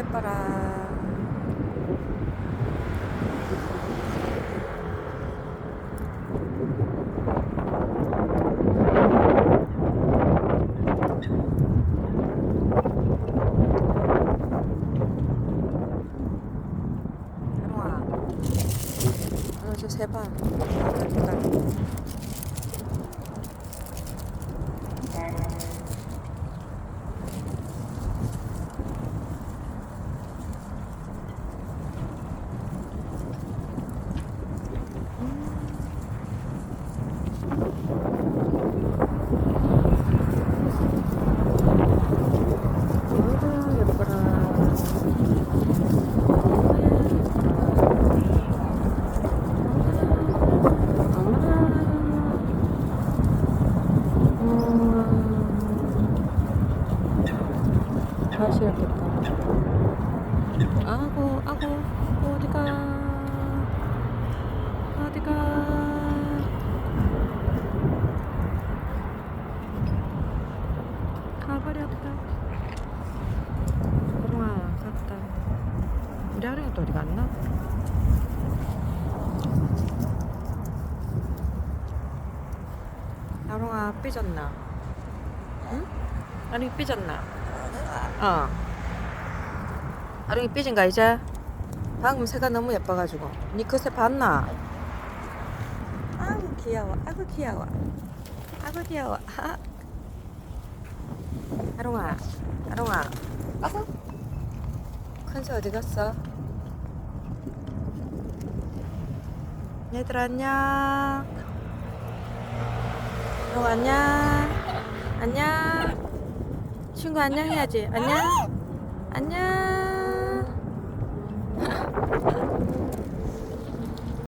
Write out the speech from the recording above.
예뻐라. 하롱아, 너 다. 아이고, 예뻐라. 맛있겠다. 아고, 아고? 어디가? 가버렸다. 하롱아, 갔다. 우리 하롱이 또 어디 갔나? 하롱아, 삐졌나? 응? 하롱이 삐졌나? 어. 하롱이 삐진가, 이제? 방금 새가 너무 예뻐가지고. 니 그새 봤나? 아구 귀여워, 아구 귀여워. 아구 귀여워. 하. 하롱아, 하롱아. 아구. 큰새 어디 갔어? 얘들 안녕. 하롱 안녕. 안녕. 친구 안녕 해야지. 안녕.